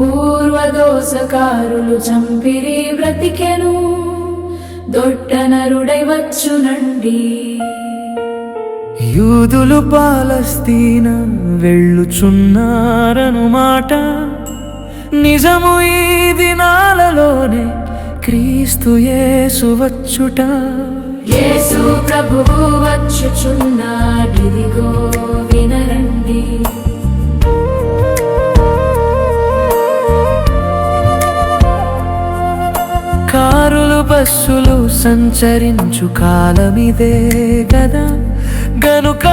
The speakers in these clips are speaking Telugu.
పూర్వదోసకారులు చంపిరి బ్రతికెను దొడ్డనరుడై వచ్చునండి. యూదులు పాలస్తీన వెళ్ళుచున్నారను మాట నిజము ఈ దినాలలోనే క్రీస్తు యేసు వచ్చుట. యేసు ప్రభు వచ్చుచున్నాడిదిగో బస్సులు సంచరించు కాలమిదే గదా గనుక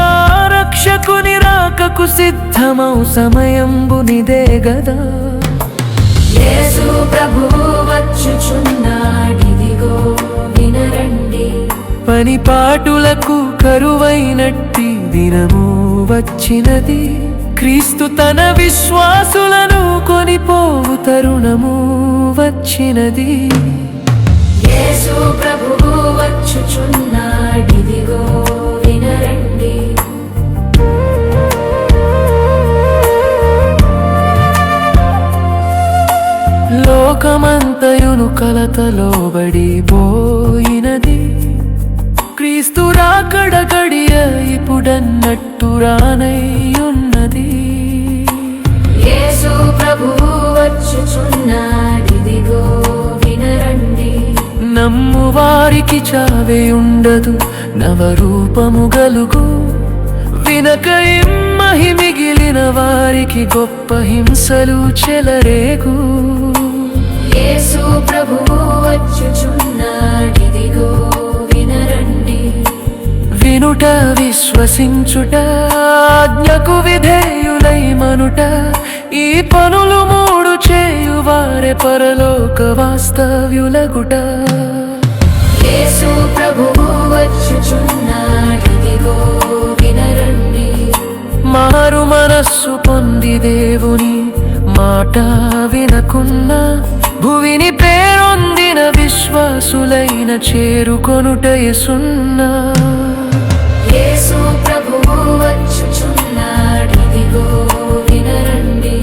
రక్షకుని రాకకు సిద్ధమౌ సమయంబునిదే గదా. యేసు ప్రభు వచ్చుచున్నాడిదిగో వినరండి. పనిపాటులకు కరువైనట్టి దినము వచ్చినది. క్రీస్తు తన విశ్వాసులను కొనిపోవు తరుణము వచ్చినది. యేసు ప్రభు వచ్చుచున్నాడిదిగో వినరండి. లోకమంతయును కలతలోబడి పోయినది. క్రీస్తు రాకడ గడియ ఇప్పుడన్నట్టు రానయ్యున్నది. యేసు ప్రభు వచ్చుచున్నాడిదిగో నమ్ము వారికి చావే ఉండదు నవరూపము గలుగు. వినక ఇమ్మహి మిగిలిన వారికి గొప్ప హింసలు చెలరేగు. యేసు ప్రభు వచ్చుచున్నాడిదిగో వినరండి. వినుట విశ్వసించుట ఆజ్ఞకు విధేయులై మనుట ఈ పనులు మూడు చేయువారే పరలోక వాస్తవ్యులగుట. వచ్చుచున్నాడిదిగో వినరండి. మారు మనస్సు పొంది దేవుని మాట వినకున్నా భువిని పేరొందిన విశ్వాసులైన చేరుకొనుటయసున్నా యేసు ప్రభు వచ్చుచున్నాడిదిగో వినరండి.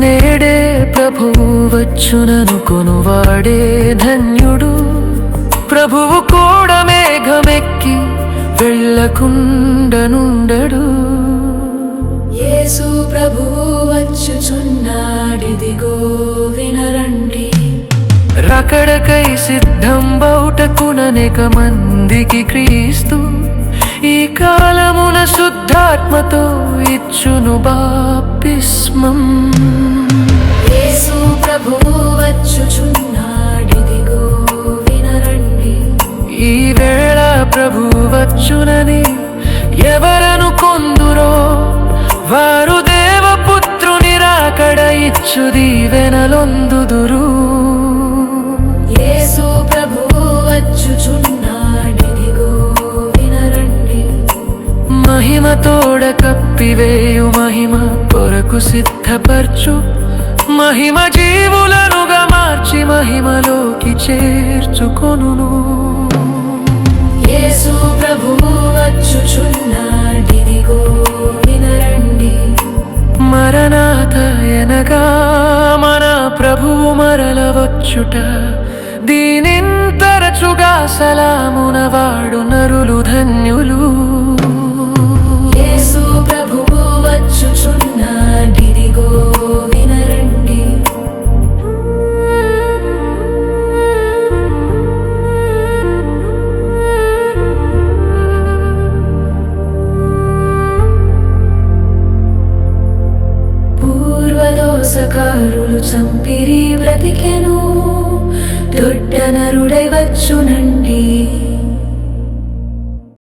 నేడే ప్రభువు వచ్చునను కొనువాడే ధన్యుడు. ప్రభువు కూడా మేఘమెక్కి వెళ్ళకుండనుండడు. యేసు ప్రభు వచ్చుచున్నాడిదిగో వినరండి. రకడకై సిద్ధం బౌటకుననేక మందికి క్రీస్తు ఈ కాలమున శుద్ధాత్మతో ఇచ్చును బాప్తిస్మం. యేసు కొందురో వారు దేవపుత్రుని రాకడ ఇచ్చు దీవెనలొందుదురు యేసు ప్రభు వచ్చుచున్నాడిదిగో వినరండి. మహిమ తోడ కప్పివేయు మహిమ కొరకు సిద్ధపరచు. మహిమ జీవులనుగా మార్చి మహిమలోకి చేర్చుకొనును. యేసు ఎనగా మన ప్రభువు మరలవచ్చుట. దీనింతరచుగా దీనిన్ తరచుగా సలామున వాడు నరులు ధన్యులు. మోసకారులు చంపిరి బ్రతికెను. దొడ్డనరుడై వచ్చునండి